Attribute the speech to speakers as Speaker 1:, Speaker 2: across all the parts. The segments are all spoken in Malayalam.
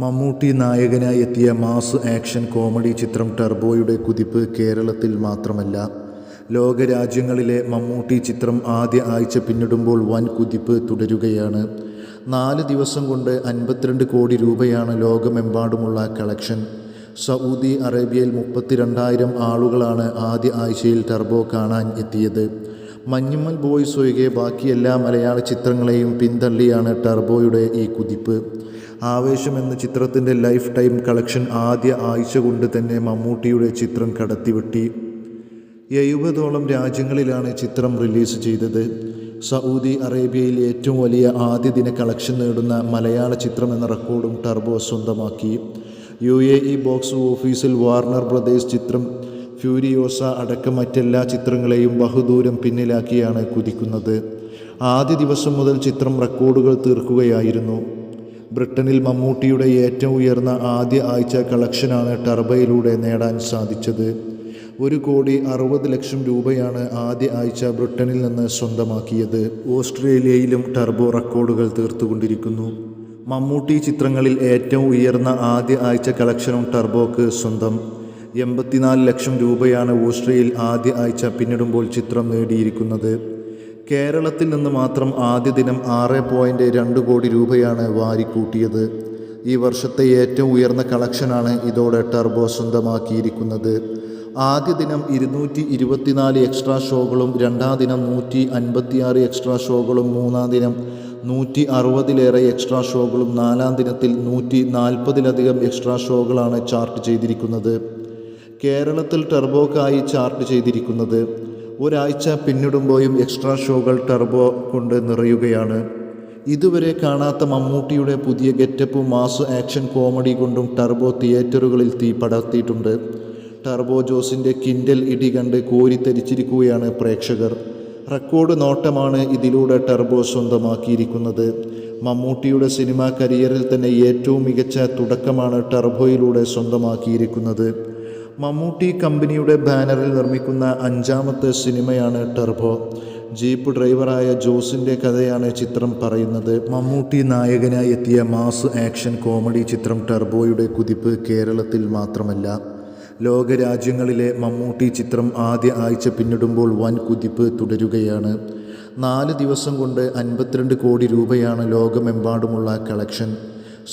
Speaker 1: മമ്മൂട്ടി നായകനായി എത്തിയ മാസ് ആക്ഷൻ കോമഡി ചിത്രം ടർബോയുടെ കുതിപ്പ് കേരളത്തിൽ മാത്രമല്ല. ലോകരാജ്യങ്ങളിലെ മമ്മൂട്ടി ചിത്രം ആദ്യ ആഴ്ച പിന്നിടുമ്പോൾ വൻ കുതിപ്പ് തുടരുകയാണ്. നാല് ദിവസം കൊണ്ട് അൻപത്തിരണ്ട് കോടി രൂപയാണ് ലോകമെമ്പാടുമുള്ള കളക്ഷൻ. സൗദി അറേബ്യയിൽ മുപ്പത്തിരണ്ടായിരം ആളുകളാണ് ആദ്യ ആഴ്ചയിൽ ടർബോ കാണാൻ എത്തിയത്. മഞ്ഞുമ്മൽ ബോയ്സ് ഒഴികെ ബാക്കി എല്ലാ മലയാള ചിത്രങ്ങളെയും പിന്തള്ളിയാണ് ടർബോയുടെ ഈ കുതിപ്പ്. ആവേശം എന്ന ചിത്രത്തിന്റെ ലൈഫ് ടൈം കളക്ഷൻ ആദ്യ ആഴ്ച കൊണ്ട് തന്നെ മമ്മൂട്ടിയുടെ ചിത്രം കടത്തിവെട്ടി. എഴുപതോളം രാജ്യങ്ങളിലാണ് ചിത്രം റിലീസ് ചെയ്തത്. സൗദി അറേബ്യയിൽ ഏറ്റവും വലിയ ആദ്യ ദിന കളക്ഷൻ നേടുന്ന മലയാള ചിത്രം എന്ന റെക്കോർഡും ടർബോ സ്വന്തമാക്കി. യു എ ഇ ബോക്സ് ഓഫീസിൽ വാർണർ ബ്രദേഴ്സ് ചിത്രം ഫ്യൂരിയോസ അടക്കം മറ്റെല്ലാ ചിത്രങ്ങളെയും ബഹുദൂരം പിന്നിലാക്കിയാണ് കുതിക്കുന്നത്. ആദ്യ ദിവസം മുതൽ ചിത്രം റെക്കോർഡുകൾ തീർക്കുകയായിരുന്നു. ബ്രിട്ടനിൽ മമ്മൂട്ടിയുടെ ഏറ്റവും ഉയർന്ന ആദ്യ ആഴ്ച കളക്ഷനാണ് ടർബയിലൂടെ നേടാൻ സാധിച്ചത്. ഒരു കോടി അറുപത് ലക്ഷം രൂപയാണ് ആദ്യ ആഴ്ച ബ്രിട്ടനിൽ നിന്ന് സ്വന്തമാക്കിയത്. ഓസ്ട്രേലിയയിലും ടർബോ റെക്കോർഡുകൾ തീർത്തുകൊണ്ടിരിക്കുന്നു. മമ്മൂട്ടി ചിത്രങ്ങളിൽ ഏറ്റവും ഉയർന്ന ആദ്യ ആഴ്ച കളക്ഷനും ടർബോക്ക് സ്വന്തം. എൺപത്തിനാല് ലക്ഷം രൂപയാണ് ഓസ്ട്രേലിയയിൽ ആദ്യ ആഴ്ച പിന്നിടുമ്പോൾ ചിത്രം നേടിയിരിക്കുന്നത്. കേരളത്തിൽ നിന്ന് മാത്രം ആദ്യ ദിനം ആറ് പോയിന്റ് രണ്ട് കോടി രൂപയാണ് വാരിക്കൂട്ടിയത്. ഈ വർഷത്തെ ഏറ്റവും ഉയർന്ന കളക്ഷനാണ് ഇതോടെ ടർബോ സ്വന്തമാക്കിയിരിക്കുന്നത്. ആദ്യ ദിനം ഇരുന്നൂറ്റി ഇരുപത്തിനാല് എക്സ്ട്രാ ഷോകളും രണ്ടാം ദിനം നൂറ്റി അൻപത്തിയാറ് എക്സ്ട്രാ ഷോകളും മൂന്നാം ദിനം നൂറ്റി അറുപതിലേറെ എക്സ്ട്രാ ഷോകളും നാലാം ദിനത്തിൽ നൂറ്റി നാൽപ്പതിലധികം എക്സ്ട്രാ ഷോകളാണ് ചാർട്ട് ചെയ്തിരിക്കുന്നത്. കേരളത്തിൽ ടർബോക്കായി ചാർട്ട് ചെയ്തിരിക്കുന്നത്. ഒരാഴ്ച പിന്നിടുമ്പോഴും എക്സ്ട്രാ ഷോകൾ ടർബോ കൊണ്ട് നിറയുകയാണ്. ഇതുവരെ കാണാത്ത മമ്മൂട്ടിയുടെ പുതിയ ഗെറ്റപ്പ് മാസ് ആക്ഷൻ കോമഡി കൊണ്ടും ടർബോ തിയേറ്ററുകളിൽ തീ പടർത്തിയിട്ടുണ്ട്. ടർബോ ജോസിന്റെ കിൻഡൽ ഇടി കണ്ട് കോരിത്തരിച്ചിരിക്കുകയാണ് പ്രേക്ഷകർ. റെക്കോർഡ് നോട്ടമാണ് ഇതിലൂടെ ടർബോ സ്വന്തമാക്കിയിരിക്കുന്നത്. മമ്മൂട്ടിയുടെ സിനിമാ കരിയറിൽ തന്നെ ഏറ്റവും മികച്ച തുടക്കമാണ് ടർബോയിലൂടെ സ്വന്തമാക്കിയിരിക്കുന്നത്. മമ്മൂട്ടി കമ്പനിയുടെ ബാനറിൽ നിർമ്മിക്കുന്ന അഞ്ചാമത്തെ സിനിമയാണ് ടെർബോ. ജീപ്പ് ഡ്രൈവറായ ജോസിന്റെ കഥയാണ് ചിത്രം പറയുന്നത്. മമ്മൂട്ടി നായകനായി എത്തിയ മാസ് ആക്ഷൻ കോമഡി ചിത്രം ടെർബോയുടെ കുതിപ്പ് കേരളത്തിൽ മാത്രമല്ല. ലോകരാജ്യങ്ങളിലെ മമ്മൂട്ടി ചിത്രം ആദ്യ ആഴ്ച പിന്നിടുമ്പോൾ വൻ കുതിപ്പ് തുടരുകയാണ്. നാല് ദിവസം കൊണ്ട് അൻപത്തിരണ്ട് കോടി രൂപയാണ് ലോകമെമ്പാടുമുള്ള കളക്ഷൻ.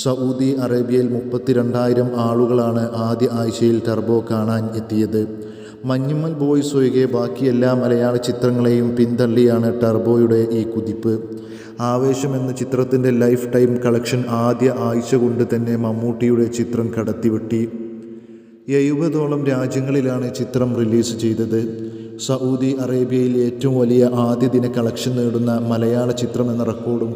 Speaker 1: സൗദി അറേബ്യയിൽ മുപ്പത്തിരണ്ടായിരം ആളുകളാണ് ആദ്യ ആഴ്ചയിൽ ടർബോ കാണാൻ എത്തിയത്. മഞ്ഞുമ്മൽ ബോയ്സ് ഒഴികെ ബാക്കി എല്ലാ മലയാള ചിത്രങ്ങളെയും പിന്തള്ളിയാണ് ടർബോയുടെ ഈ കുതിപ്പ്. ആവേശം എന്ന ചിത്രത്തിന്റെ ലൈഫ് ടൈം കളക്ഷൻ ആദ്യ ആഴ്ച കൊണ്ട് തന്നെ മമ്മൂട്ടിയുടെ ചിത്രം കടത്തിവെട്ടി. എഴുപതോളം രാജ്യങ്ങളിലാണ് ചിത്രം റിലീസ് ചെയ്തത്. സൗദി അറേബ്യയിൽ ഏറ്റവും വലിയ ആദ്യ ദിന കളക്ഷൻ നേടുന്ന മലയാള ചിത്രം എന്ന റെക്കോർഡും